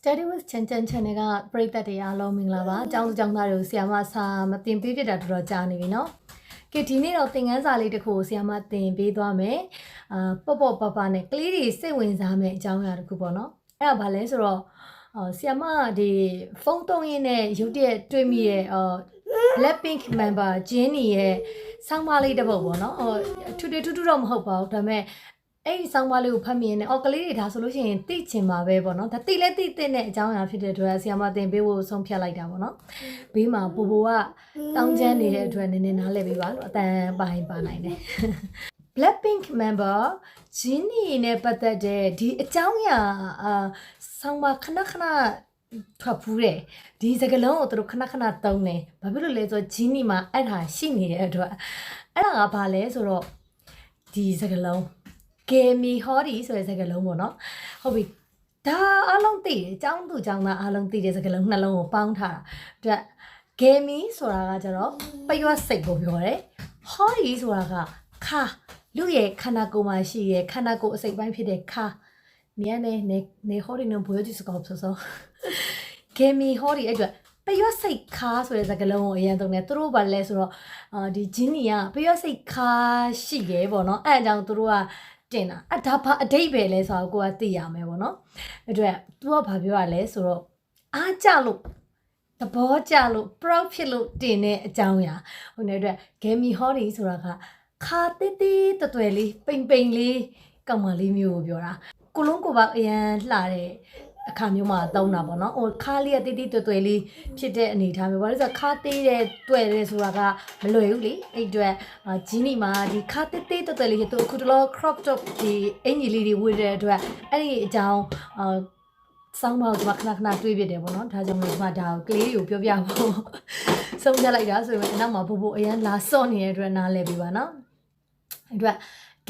Study with Chen Chen Channel ကပရိသတ်တွေအားလုံးမင်္ဂလာပါ။အကြောင်းအကြောင်းသားတွေကိုဆရာမစာမတင်ပေးဖြစ်တာတော်တော်ကြာနေပြီနော်။ကဲဒီနေ့တော့သင်ခန်းစာလေးတစ်ခုကိုဆရာမတင်ပေးသွားမယ်။အာပေါ့ပေါ့ပါပါနဲ့ကလေးတွေစိတ်ဝင်စားမယ့်အကြောင်းအရာတစ်ခုပေါ့နော်။အဲ့ဒါဘာလဲဆိုတော့ဆရာမဒီဖုန်းတုံးရင်းနဲ့ရုတ်တရက်တွေ့မိရဲ့ Blackpink member Jinny ရဲ့ဆောင်းပါးလေးတစ်ပုဒ်ပေါ့နော်။အော်ထူထူထူထူတော့မဟုတ်ပါဘူး။ဒါပေမဲ့ အဲ့ဒီဆောင်းပါးလေးကိုဖတ်မြင်နေအော်ကလေးတွေဒါဆိုလို့ရှိရင်သိချင်ပါပဲပေါ့နော်။ဒါသိလဲသိတဲ့အကြောင်းအရာဖြစ်တဲ့အတွက်ဆီယမတင်ပေးဖို့ဆုံးဖြတ်လိုက်တာပေါ့နော်။ဘေးမှာပူပူကတောင်းချမ်းနေတဲ့အတွက်နည်းနည်းနားလည်ပေးပါလို့အတန်ပိုင်းပါနိုင်တယ်။ Blackpink member Jennie နဲ့ပတ်သက်တဲ့ဒီအကြောင်းအရာအာဆောင်းပါးခဏခဏထွက်ဖူးတယ်ဒီစကလုံးကိုသူတို့ခဏခဏတုံးတယ်ဘာဖြစ်လို့လဲဆိုတော့ဂျင်းနီမှာအဲ့ဒါရှိနေတဲ့အတွက်အဲ့ဒါကဘာလဲဆိုတော့ဒီစကလုံး ဂေမီဟောဒီဆိုတဲ့စကလုံးပေါ့နော်ဟုတ်ပြီဒါအလုံးသိတယ်ចောင်းသူចောင်းသားအလုံးသိတဲ့စကလုံးနှလုံးကိုပေါင်းထားတာအတွက်ဂေမီဆိုတာကကျတော့ပရွတ်စိတ်ကိုပြောတယ်ဟောဒီဆိုတာကခါလူရဲ့ခန္ဓာကိုယ်မှာရှိရဲ့ခန္ဓာကိုယ်အစိတ်ပိုင်းဖြစ်တဲ့ခါမြန်နေနေနေဟောဒီနော်ဘွေးဒီစကောပ်ဆိုဆိုဂေမီဟောဒီအဲ့အတွက်ပရွတ်စိတ်ခါဆိုတဲ့စကားလုံးကိုအရင်သုံးတယ်သူတို့ဘာလဲဆိုတော့အာဒီဂျင်းနီကပရွတ်စိတ်ခါရှိရဲပေါ့နော်အဲ့အကြောင်းသူတို့က တင်တာအဒါဘာအတိတ်ပဲလဲဆိုတော့ကိုကသိရမယ်ပေါ့နော်အဲ့အတွက်သူကဘာပြောရလဲဆိုတော့အားကြလို့သဘောကျလို့ proud ဖြစ်လို့တင်တဲ့အကြောင်းအရာဟိုနေတဲ့အတွက်ဂေမီဟောဒီဆိုတာကခါတိတိတတွယ်လေးပိန်ပိန်လေးကောင်မလေးမျိုးကိုပြောတာကိုလုံးကိုပါအရန်လှတဲ့ အခါမျိုးမှာသုံးတာပေါ့နော်ဟိုခါလေးကတိတိတွယ်တွယ်လေးဖြစ်တဲ့အနေအထားမျိုးဘာလို့လဲဆိုတော့ခါသေးတဲ့တွယ်တယ်ဆိုတာကမလွယ်ဘူးလေအဲ့အတွက်အာဂျင်းနီမှာဒီခါတိတိတွယ်တွယ်လေးသူအခုတလော crop top ဒီအင်ကြီးလေးတွေဝေတဲ့အတွက်အဲ့ဒီအကြောင်းအာစောင်းမကိုကျွန်မခဏခဏတွေးပြတယ်ပေါ့နော်ဒါကြောင့်မို့ကျွန်မဒါကိုကလေးတွေကိုပြောပြဖို့ဆုံးဖြတ်လိုက်တာဆိုရင်နောက်မှာဘို့ဘို့အရန်လာစော့နေတဲ့အတွက်နားလဲပြီပါနော်အဲ့အတွ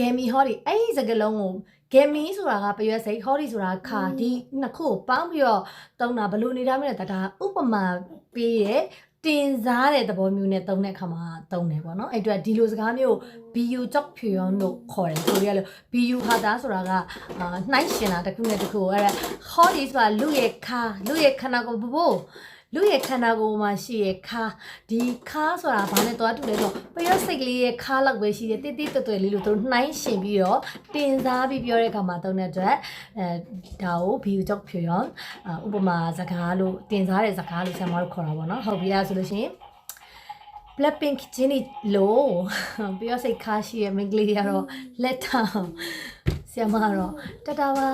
က်ဂေမီဟောဒီအဲ့ဒီစကလုံးကိုဂေမီဆိုတာကပရွက်စိတ်ဟောဒီဆိုတာခါဒီနှစ်ခုကိုပေါင်းပြီးတော့တုံးတာဘလို့နေထားမလဲဒါဒါဥပမာပေးရဲတင်စားတဲ့သဘောမျိုးနဲ့တုံးတဲ့အခါမှာတုံးတယ်ပေါ့နော်အဲ့အတွက်ဒီလိုစကားမျိုး BU ကြောက်ဖြူရောလို့ခေါ်တယ်ဆိုရလို့ BU ဟာတာဆိုတာကအာနှိုင်းရှင်တာတစ်ခုနဲ့တစ်ခုအဲ့ဒါ hot is ဆိုတာလူရဲ့ခါလူရဲ့ခန္ဓာကိုယ်ဘဘို့ လူရဲ့ခန္ဓာကိုယ်မှာရှိရဲ့ခါဒီခါဆိုတာဘာနဲ့တွားတူလဲဆိုပယောစိတ်ကလေးရဲ့ခါလောက်ပဲရှိတယ်တိတိတွတ်တွတ်လေးလို့သူတို့နှိုင်းရှင်ပြီးတော့တင်စားပြီးပြောတဲ့အခါမှာတုံးတဲ့အတွက်အဲဒါကို BU ကြောက်ဖြူရောအာဥပမာစကားလို့တင်စားတဲ့စကားလို့ဆရာမတို့ခေါ်တာပေါ့နော်ဟုတ်ပြီလားဆိုလို့ရှိရင် Blackpink ချင်းနီလို့ပြီးတော့စိတ်ခါရှိရဲ့မိန်းကလေးတွေကတော့လက်ထောင်ဆရာမကတော့တတာပါ